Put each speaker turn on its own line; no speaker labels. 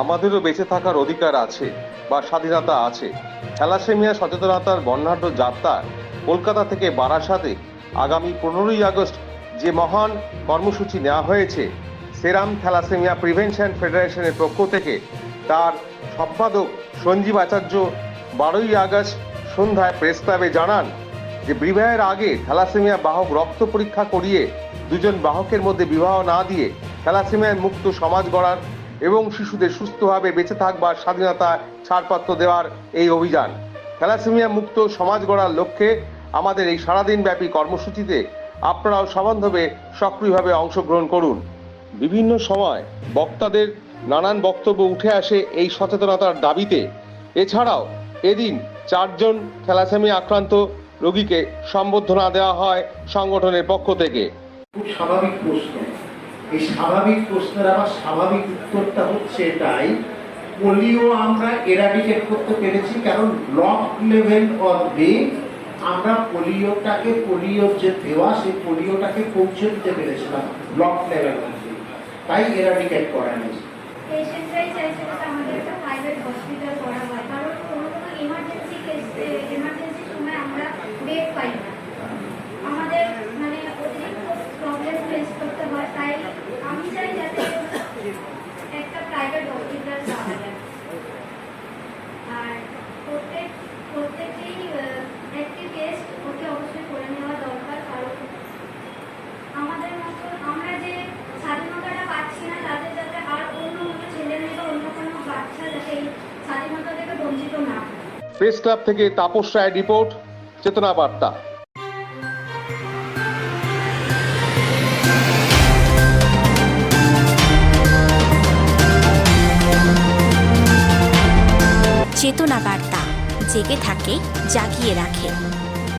আমাদেরও বেঁচে থাকার অধিকার আছে বা স্বাধীনতা আছে। থ্যালাসেমিয়া সচেতনতার বর্ণাঢ্য যাত্রা কলকাতা থেকে বারাসাতে আগামী পনেরোই আগস্ট যে মহান কর্মসূচি নেওয়া হয়েছে, সেরাম থ্যালাসেমিয়া প্রিভেনশন ফেডারেশনের পক্ষ থেকে, তার সম্পাদক সঞ্জীব আচার্য বারোই আগস্ট সন্ধ্যায় প্রেস ক্লাবে জানান যে বিবাহের আগে থ্যালাসেমিয়া বাহক রক্ত পরীক্ষা করিয়ে দুজন বাহকের মধ্যে বিবাহ না দিয়ে থ্যালাসেমিয়া মুক্ত সমাজ গড়ার এবং শিশুদের সুস্থভাবে বেঁচে থাকবার স্বাধীনতা ছাড়পত্র দেওয়ার এই অভিযান। থ্যালাসেমিয়া মুক্ত সমাজ গড়ার লক্ষ্যে আমাদের এই সারাদিন ব্যাপী কর্মসূচিতে আপনারাও সমানভাবে সক্রিয়ভাবে অংশগ্রহণ করুন। বিভিন্ন সময় বক্তাদের নানান বক্তব্য উঠে আসে এই সচেতনতার দাবিতে। এছাড়াও এদিন চারজন থ্যালাসেমিয়া আক্রান্ত রোগীকে সম্বর্ধনা দেওয়া হয় সংগঠনের পক্ষ থেকে।
খুব স্বাভাবিক প্রশ্ন। এই স্বাভাবিক প্রশ্নের আবার স্বাভাবিক উত্তরটা হচ্ছে এটাই, পোলিও আমরা এরাডিকেট করতে পেরেছি কারণ ব্লক লেভেল অবধি আমরা পোলিওটাকে পোলিওর যে দেওয়া, সেই পোলিওটাকে পৌঁছে দিতে পেরেছিলাম ব্লক লেভেল অবধি তাই এরাডিকেট করা হয়েছে।
প্রেস ক্লাব থেকে তাপস রায় রিপোর্ট চেতনা বার্তা।
চেতনা বার্তা জেগে থাকে জাগিয়ে রাখে।